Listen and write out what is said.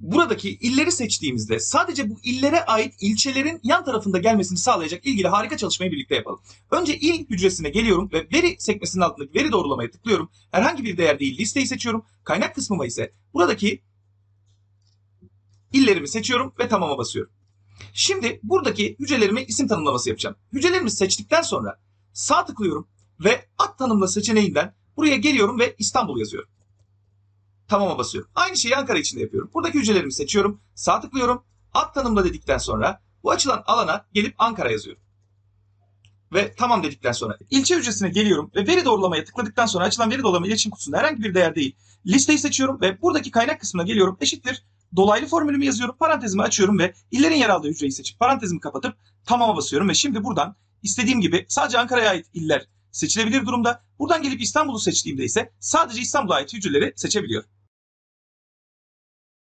buradaki illeri seçtiğimizde sadece bu illere ait ilçelerin yan tarafında gelmesini sağlayacak ilgili harika çalışmayı birlikte yapalım. Önce il hücresine geliyorum ve veri sekmesinin altındaki veri doğrulamaya tıklıyorum. Herhangi bir değer değil listeyi seçiyorum. Kaynak kısmıma ise buradaki illerimi seçiyorum ve tamama basıyorum. Şimdi buradaki hücrelerime isim tanımlaması yapacağım. Hücrelerimi seçtikten sonra sağ tıklıyorum ve at tanımla seçeneğinden buraya geliyorum ve İstanbul yazıyorum. Tamama basıyorum. Aynı şeyi Ankara için de yapıyorum. Buradaki hücrelerimi seçiyorum. Sağ tıklıyorum. At tanımla dedikten sonra bu açılan alana gelip Ankara yazıyorum. Ve tamam dedikten sonra ilçe hücresine geliyorum ve veri doğrulamaya tıkladıktan sonra açılan veri doğrulama iletişim kutusunda herhangi bir değer değil. Listeyi seçiyorum ve buradaki kaynak kısmına geliyorum. Eşittir. Dolaylı formülümü yazıyorum. Parantezimi açıyorum ve illerin yer aldığı hücreyi seçip parantezimi kapatıp tamama basıyorum ve şimdi buradan istediğim gibi sadece Ankara'ya ait iller seçilebilir durumda. Buradan gelip İstanbul'u seçtiğimde ise sadece İstanbul'a ait hücreleri seçebiliyorum.